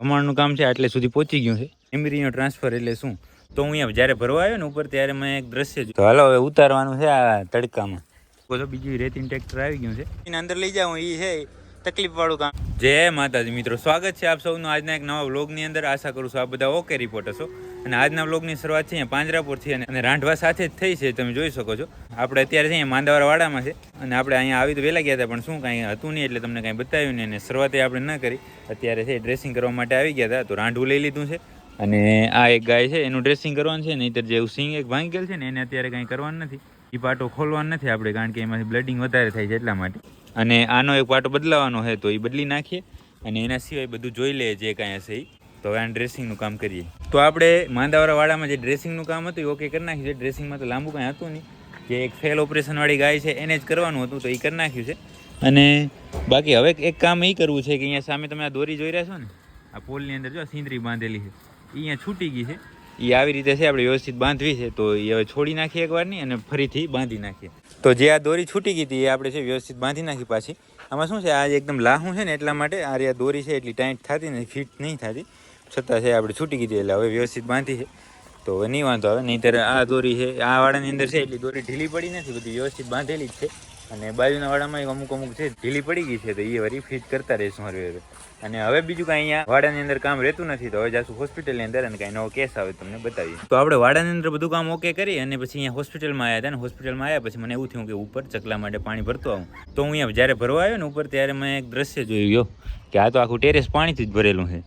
કમાણનું કામ છે આટલે સુધી પહોંચી ગયું છે. એમરીનો ટ્રાન્સફર એટલે શું? તો હું અહીંયા જ્યારે ભરવા આવ્યો ને ઉપર ત્યારે મેં એક દ્રશ્ય તો હાલો હવે ઉતારવાનું છે આ તડકામાં. બોલો બીજું રેતીન ટ્રેક્ટર આવી ગયું છે. એને અંદર લઈ જાઉં એ છે તકલીફ વાળું કામ. જય માતાજી મિત્રો. સ્વાગત છે આપ સૌનું આજના એક નવા વ્લોગની અંદર. આશા કરું છું આ બધા ઓકે રિપોર્ટ હશો. અને આજના વ્લોગની શરૂઆત છે અહીંયા પાંજરાપુરથી અને રાંઢવા સાથે જ થઈ છે તમે જોઈ શકો છો. આપણે અત્યારે છે અહીંયા માંદાવાળા છે અને આપણે અહીંયા આવી તો વહેલા ગયા હતા, પણ શું કાંઈ હતું નહીં એટલે તમને કાંઈ બતાવ્યું નહીં અને શરૂઆતે આપણે ન કરી. અત્યારે છે ડ્રેસિંગ કરવા માટે આવી ગયા હતા, તો રાંઢું લઈ લીધું છે. અને આ એક ગાય છે, એનું ડ્રેસિંગ કરવાનું છે, નહીંતર જેવું સિંગ એક ભાંગી ગયેલ છે ને એને અત્યારે કાંઈ કરવાનું નથી. એ પાટો ખોલવાનો નથી આપણે, કારણ કે એમાંથી બ્લડિંગ વધારે થાય છે એટલા માટે. અને આનો એક પાટો બદલાવાનો છે, તો એ બદલી નાખીએ અને એના સિવાય બધું જોઈ લઈએ જે કાંઈ હશે એ તો હવે ડ્રેસિંગનું કામ કરીએ. તો આપણે માંદાવાળા વાડામાં જે ડ્રેસિંગનું કામ હતું એ ઓકે કરી નાખ્યું છે. ડ્રેસિંગમાં તો લાંબુ કાંઈ હતું નહીં. જે એક ફેલ ઓપરેશનવાળી ગાય છે એને જ કરવાનું હતું તો એ કરી નાખ્યું છે. અને બાકી હવે એક કામ એ કરવું છે કે અહીંયા સામે તમે આ દોરી જોઈ રહ્યા છો ને આ પોલની અંદર જો સિંદરી બાંધેલી છે એ અહીંયા છૂટી ગઈ છે. એ આવી રીતે છે આપણે વ્યવસ્થિત બાંધવી છે તો એ હવે છોડી નાખીએ એકવારની અને ફરીથી બાંધી નાખીએ. તો જે આ દોરી છૂટી ગઈ હતી એ આપણે છે વ્યવસ્થિત બાંધી નાખી પાછી. આમાં શું છે આ એકદમ લાહું છે ને એટલા માટે આ દોરી છે એટલી ટાઈટ થતી નથી ફિટ નહીં થતી. છતાં છે આપણે છૂટી ગઈ હતી એટલે હવે વ્યવસ્થિત બાંધી છે. તો નહીં વાંધો આવે. નહીંતર આ દોરી છે, આ વાળાની અંદર છે, એટલી દોરી ઢીલી પડી નથી, બધી વ્યવસ્થિત બાંધેલી જ છે. અને બાજુના વાળામાં અમુક અમુક છે, ઢીલી પડી ગઈ છે, તો એ વરી ફિટ કરતા રહીશું હરવે હરવે અને હવે બીજું કાંઈ અહીંયા વાડાની અંદર કામ રહેતું નથી, તો હવે જાશું હોસ્પિટલની અંદર અને કાંઈ નવો કેસ આવે તમને બતાવીએ. તો આપણે વાડાની અંદર બધું કામ ઓકે કરી અને પછી અહીંયા હોસ્પિટલમાં આવ્યા હતા ને હોસ્પિટલમાં આવ્યા પછી મને એવું થયું કે ઉપર ચકલા માટે પાણી ભરતો આવું. તો હું અહીંયા જ્યારે ભરવા આવ્યો ને ઉપર ત્યારે મેં એક દ્રશ્ય જોયું ગયો કે આ તો આખું ટેરેસ પાણીથી જ ભરેલું છે.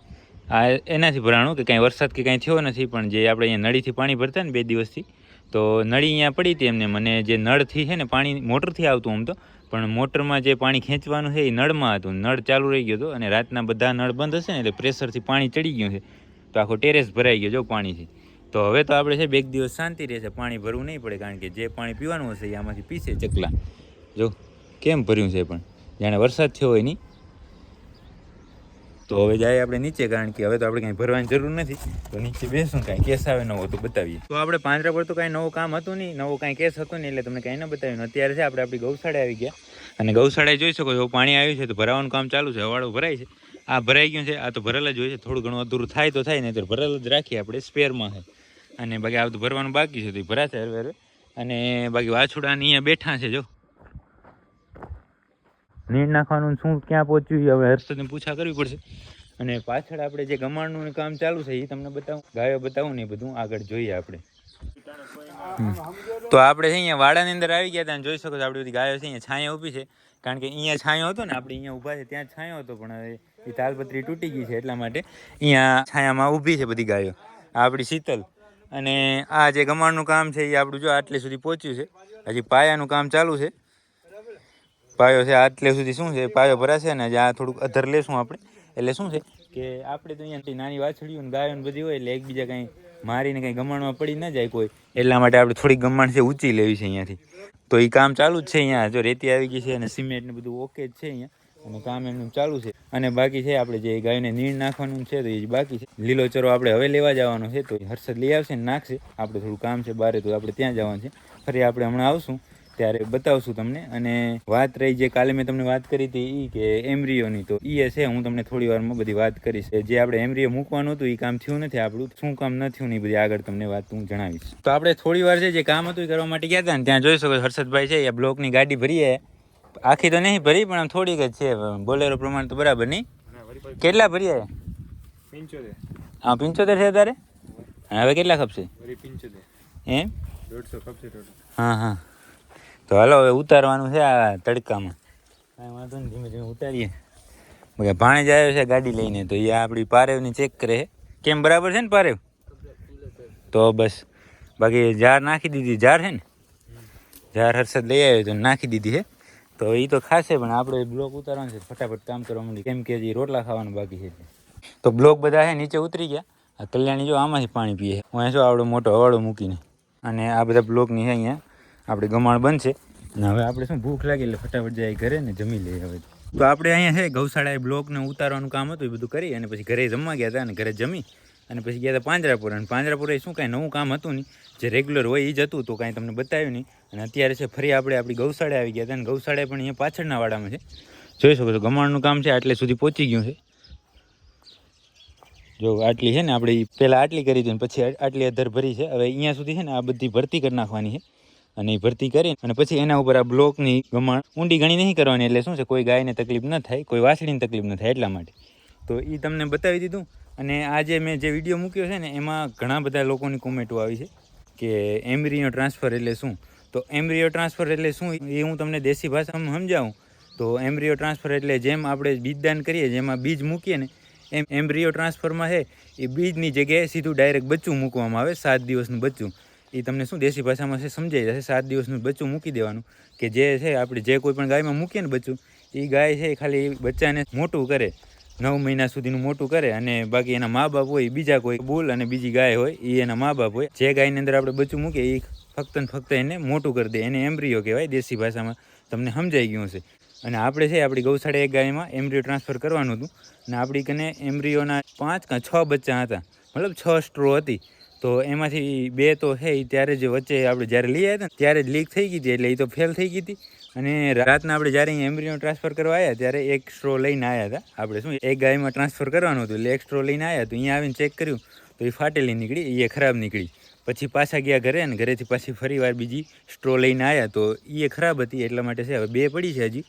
આ એનાથી ભરાણું કે કાંઈ વરસાદ કે કાંઈ થયો નથી, પણ જે આપણે અહીંયા નળીથી પાણી ભરતા ને બે દિવસથી, તો નળી અહીંયા પડી હતી એમને. મને જે નળથી છે ને પાણી મોટરથી આવતું આમ તો, પણ મોટરમાં જે પાણી ખેંચવાનું છે એ નળમાં હતું. નળ ચાલુ રહી ગયો હતો અને રાતના બધા નળ બંધ હશે ને એટલે પ્રેશરથી પાણી ચડી ગયું છે. તો આખો ટેરેસ ભરાઈ ગયો જો પાણીથી. તો હવે તો આપણે છે બે દિવસ શાંતિ રહેશે, પાણી ભરવું નહીં પડે, કારણ કે જે પાણી પીવાનું હશે એ આમાંથી પીશે ચકલા. જો, કેમ ભર્યું છે પણ? જાણે વરસાદ થયો હોય નહીં. તો હવે જાય આપણે નીચે, કારણ કે હવે તો આપણે કંઈ ભરવાની જરૂર નથી. તો નીચે બેસું કાંઈ કેસ આવે નવો તો બતાવીએ. તો આપણે પાંજરા પર તો કાંઈ નવું કામ હતું નહીં, નવો કાંઈ કેસ હતો નહીં, એટલે તમને કાંઈ ન બતાવ્યું. અત્યારે છે, આપણે આપણી ગૌશાળા આવી ગયા. અને ગૌશાળાએ જોઈ શકો છો પાણી આવ્યું છે, તો ભરાવાનું કામ ચાલુ છે હવાળું ભરાય છે. આ ભરાઈ ગયું છે, આ તો ભરેલા જ હોય છે, થોડું ઘણું અધૂરું થાય તો થાય નહીં તો ભરેલ જ રાખીએ આપણે સ્પેરમાં છે. અને બાકી આ બધું ભરવાનું બાકી છે, તો એ ભરાશે હરવે અને બાકી વાછુડાની અહીંયા બેઠા છે, જો. નીર નાખવાનું શું ક્યાં પહોંચ્યું એ હવે હર્ષદને પૂછા કરવી પડશે. અને પાછળ આપણે જે ગમાણનું કામ ચાલુ છે એ તમને બતાવું ગાયો બતાવું ને બધું આગળ જોઈએ આપણે. હમ. તો આપણે છે અહીંયા વાડાની અંદર આવી ગયા હતા જોઈ શકો છો આપણી બધી ગાયો છે અહીંયા છાંયો ઊભી છે. કારણ કે અહીંયા છાંયો હતો ને આપણે અહીંયા ઊભા છે ત્યાં છાંયો હતો પણ હવે એ તાલપત્રી તૂટી ગઈ છે એટલા માટે અહીંયા છાયામાં ઊભી છે બધી ગાયો. આપણી શીતલ. અને આ જે ગમાણનું કામ છે એ આપણું જો આટલે સુધી પહોંચ્યું છે હજી પાયાનું કામ ચાલુ છે. પાયો છે આટલે સુધી શું છે, પાયો ભરાશે ને આ થોડુંક અધર લેશું આપણે. એટલે શું છે કે આપણે તો અહીંયા નાની વાછડીઓ ને ગાયો બધી હોય એટલે એકબીજા કંઈ મારીને કંઈ ગમાણમાં પડી ન જાય કોઈ. એટલા માટે આપણે થોડીક ગમાણ છે ઊંચી લેવી છે અહીંયાથી. તો એ કામ ચાલુ જ છે અહીંયા. જો રેતી આવી ગઈ છે અને સિમેન્ટ ને બધું ઓકે જ છે અહીંયા. અને કામ એમનું ચાલુ છે. અને બાકી છે આપણે જે ગાયને નીણ નાખવાનું છે તો એ બાકી છે. લીલો ચરો આપણે હવે લેવા જવાનો છે તો હર્ષદ લઈ આવશે ને નાખશે. આપણે થોડું કામ છે બારે તો આપણે ત્યાં જવાનું છે. ફરી આપણે હમણાં આવશું. ત્યારે બતાવશું તમને. અને વાત રહી જે કાલે મેં તમને વાત કરી હતી એ કે એમરીઓની તો એ છે હું તમને થોડી વારમાં બધી વાત કરીશ. જે આપણે એમરીઓ મૂકવાનું હતું એ કામ થયું નથી આપણું. શું કામ ન થયું ને એ બધી આગળ તમને વાત હું જણાવીશ. તો આપણે થોડી વાર છે જે કામ હતું એ કરવા માટે ગયા હતા ને ત્યાં જોઈ શકો હર્ષદભાઈ છે એ બ્લોકની ગાડી ભરીએ આખી તો નહીં ભરી પણ આમ થોડીક જ છે. બોલેરો પ્રમાણે તો બરાબર નહીં. કેટલા ભરીએ હા પંચોતેર છે તારે હવે કેટલા ખપશે? એમ? હા હા. તો હાલો હવે ઉતારવાનું છે આ તડકામાં. કાંઈ વાંધો નહીં ધીમે ધીમે ઉતારીએ. ભાણે જ આવ્યો છે ગાડી લઈને તો એ આપણી પારેવની ચેક કરે કેમ બરાબર છે ને પારેવ? તો બસ બાકી જાર નાખી દીધી જાર છે ને? જાર હર્ષદ લઈ આવ્યો તો નાખી દીધી છે. તો એ તો ખાશે પણ આપણે બ્લોક ઉતારવાનું છે. ફટાફટ કામ કરવા માંડી. કેમ કે હજી રોટલા ખાવાનું બાકી છે. તો બ્લોક બધા છે નીચે ઉતરી ગયા. આ કલ્યાણી જો આમાંથી પાણી પીએ હું શું આવડો મોટો હવાડો મૂકીને. અને આ બધા બ્લોકની છે અહીંયા. આપણે ગમાણ બનશે. અને હવે આપણે શું ભૂખ લાગી એટલે ફટાફટ જાય ઘરે ને જમી લઈએ હવે. તો આપણે અહીંયા છે ગૌશાળાએ બ્લોકને ઉતારવાનું કામ હતું એ બધું કરી અને પછી ઘરે જમવા ગયા હતા અને ઘરે જમી અને પછી ગયા હતા પાંજરાપુર. અને પાંજરાપુર એ શું કાંઈ નવું કામ હતું નહીં. જે રેગ્યુલર હોય એ જ હતું તો કાંઈ તમને બતાવ્યું નહીં. અને અત્યારે છે ફરી આપણે આપણી ગૌશાળા આવી ગયા હતા અને ગૌશાળા પણ અહીંયા પાછળના વાડામાં છે. જોઈ શકો છો ગમાણનું કામ છે આટલે સુધી પહોંચી ગયું છે. જો આટલી છે ને આપણે પહેલાં આટલી કરી હતી ને પછી આટલી અધર ભરી છે. હવે અહીંયા સુધી છે ને આ બધી ભરતી કરી નાખવાની છે. અને એ ભરતી કરી અને પછી એના ઉપર આ બ્લોકની ગમાણ ઊંડી ઘણી નહીં કરવાની. એટલે શું છે? કોઈ ગાયને તકલીફ ન થાય, કોઈ વાસળીને તકલીફ ન થાય એટલા માટે. તો એ તમને બતાવી દીધું. અને આજે મેં જે વીડિયો મૂક્યો છે ને, એમાં ઘણા બધા લોકોની કોમેન્ટો આવી છે કે એમ્બ્રિયો ટ્રાન્સફર એટલે શું? તો એમ્બ્રિયો ટ્રાન્સફર એટલે શું? એ હું તમને દેશી ભાષામાં સમજાવું. તો એમ્બ્રિયો ટ્રાન્સફર એટલે જેમ આપણે બીજદાન કરીએ, જેમાં બીજ મૂકીએ ને, એમ એમ્બ્રિયો ટ્રાન્સફરમાં છે, એ બીજની જગ્યાએ સીધું ડાયરેક્ટ બચ્ચું મૂકવામાં આવે, સાત દિવસનું બચ્ચું. એ તમને શું દેશી ભાષામાં છે સમજાઈ જશે, સાત દિવસનું બચ્ચું મૂકી દેવાનું. કે જે છે, આપણે જે કોઈ પણ ગાયમાં મૂકીએ ને બચ્ચું એ ગાય છે એ ખાલી બચ્ચાને મોટું કરે. નવ મહિના સુધીનું મોટું કરે અને બાકી એના મા બાપ હોય બીજા કોઈ બુલ અને બીજી ગાય હોય એ એના મા બાપ હોય. જે ગાયની અંદર આપણે બચ્ચું મૂકીએ એ ફક્ત ને ફક્ત એને મોટું કરી દે. એને એમ્બ્રિયો કહેવાય દેશી ભાષામાં. તમને સમજાઈ ગયું હશે. અને આપણે છે, આપણી ગૌશાળા એક ગાયમાં એમ્બ્રિયો ટ્રાન્સફર કરવાનું હતું. અને આપણી કને એમ્બ્રિયોના પાંચ કાં છ બચ્ચા હતા. મતલબ છ સ્ટ્રો હતી. તો એમાંથી બે તો છે એ ત્યારે જ વચ્ચે આપણે જ્યારે લઈ આવ્યા હતા ત્યારે જ લીક થઈ ગઈ હતી એટલે એ તો ફેલ થઈ ગઈ હતી. અને રાતના આપણે જ્યારે અહીંયા એમ્બ્રિયો ટ્રાન્સફર કરવા આવ્યા ત્યારે એક સ્ટ્રો લઈને આવ્યા હતા આપણે શું, એક ગાયમાં ટ્રાન્સફર કરવાનું હતું, એટલે એક સ્ટ્રો લઈને આવ્યા તો. અહીંયા આવીને ચેક કર્યું, તો એ ફાટેલી નીકળી એ ખરાબ નીકળી. પછી પાછા ગયા ઘરે અને ઘરેથી પાછી ફરી વાર બીજી સ્ટ્રો લઈને આવ્યા તો એ ખરાબ હતી, એટલા માટે છે, હવે બે પડી છે હજી.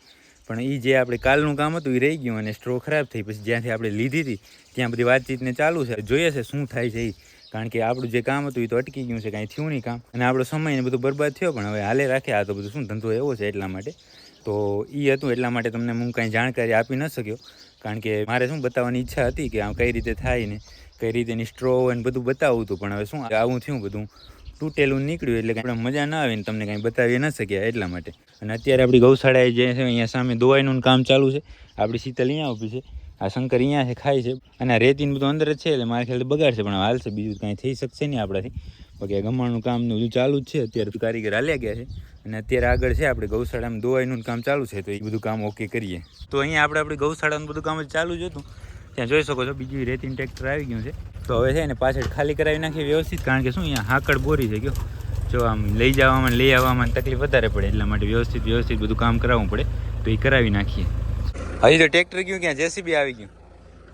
પણ એ જે આપણે કાલનું કામ હતું એ રહી ગયું અને સ્ટ્રો ખરાબ થઈ, પછી જ્યાંથી આપણે લીધી હતી, ત્યાં બધી વાતચીતને ચાલુ છે. જોઈએ છે શું થાય છે એ કારણ કે આપણું જે કામ હતું એ તો અટકી ગયું છે, કાંઈ થયું નહીં કામ. અને આપણો સમય ને બધું બરબાદ થયો, પણ હવે હાલે રાખે. આ તો બધું શું, ધંધો એવો છે એટલા માટે. તો એ હતું એટલા માટે તમને હું કાંઈ જાણકારી આપી ન શક્યો. કારણ કે મારે શું બતાવવાની ઈચ્છા હતી કે આમ કઈ રીતે થાય ને કઈ રીતે એની સ્ટ્રો અને બધું બતાવવું હતું પણ હવે શું આવું થયું બધું. તૂટેલું નીકળ્યું એટલે આપણે મજા ના આવે ને તમને કાંઈ બતાવી ન શક્યા એટલા માટે. અને અત્યારે આપણી ગૌશાળાએ જે છે, અહીંયા સામે દોવાઈનું કામ ચાલુ છે. આપણી શીતલ અહીંયા ઊભી છે. આ શંકર અહીંયા છે, ખાય છે. અને આ રેતીનું બધું અંદર જ છે, એટલે મારા ખ્યાલ બગાડશે પણ હાલશે બીજું કાંઈ થઈ શકશે નહીં આપણાથી. બાકી ગમાણનું કામનું બધું ચાલુ જ છે, અત્યારે કારીગર હાલ્યા ગયા છે. અને અત્યારે આગળ છે, આપણે ગૌશાળામાં દોવાઈનું કામ ચાલુ છે, તો એ બધું કામ ઓકે કરીએ. તો અહીંયા આપણે આપણી ગૌશાળાનું બધું કામ ચાલુ જ હતું. ત્યાં જોઈ શકો છો, બીજું રેતીનું ટ્રેક્ટર આવી ગયું છે. તો હવે છે ને પાછળ ખાલી કરાવી નાખીએ વ્યવસ્થિત, કારણ કે શું અહીંયા હાકડ બોરી છે ગયો જો આમ લઈ જવામાં લઈ આવવામાં તકલીફ વધારે પડે, એટલા માટે વ્યવસ્થિત વ્યવસ્થિત બધું કામ કરાવવું પડે, તો એ કરાવી નાખીએ. હજી તો ટ્રેક્ટર ગયું ક્યાં? જેસીબી આવી ગયું.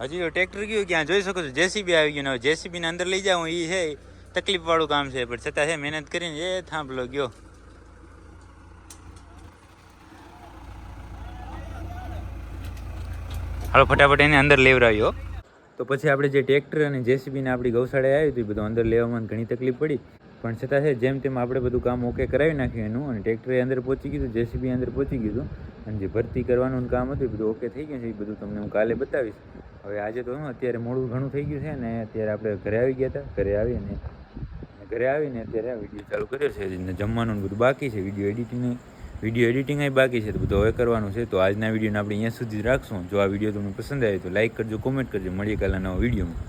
હજી તો ટ્રેક્ટર ગયું ક્યાં? જોઈ શકો છો જેસીબી આવી ગયું હવે જેસીબીને અંદર લઈ જાઉં એ છે તકલીફવાળું કામ છે, પણ છતાં છે મહેનત કરીને, એ થાંભલો ગયો. હાલો, ફટાફટ એને અંદર લેવરાવ્યો તો પછી આપણે જે ટ્રેક્ટર અને જેસીબીને આપણી ગૌશાળાએ આવી હતી બધું અંદર લેવામાં ઘણી તકલીફ પડી. પણ છતાં છે, જેમ તેમ આપણે બધું કામ ઓકે કરાવી નાખ્યું એનું અને ટ્રેક્ટરે અંદર પહોંચી ગયું જેસીબી અંદર પહોંચી ગયું અને જે ભરતી કરવાનું કામ હતું એ બધું ઓકે થઈ ગયું છે, એ બધું તમને હું કાલે બતાવીશ. હવે આજે તો શું અત્યારે મોડું ઘણું થઈ ગયું છે ને અત્યારે આપણે ઘરે આવી ગયા હતા, ઘરે આવીને ઘરે આવીને અત્યારે વીડિયો ચાલુ કર્યો છે જમવાનું બધું બાકી છે વીડિયો એડિટિંગ વીડિયો એડિટિંગ બાકી છે, તો બધું હવે કરવાનું છે. તો આજના વિડીયોને આપણે અહીંયા સુધી રાખશું. જો આ વીડિયો તમને પસંદ આવે તો લાઇક કરજો કોમેન્ટ કરજો. મળીએ કાલના નવા વિડીયોમાં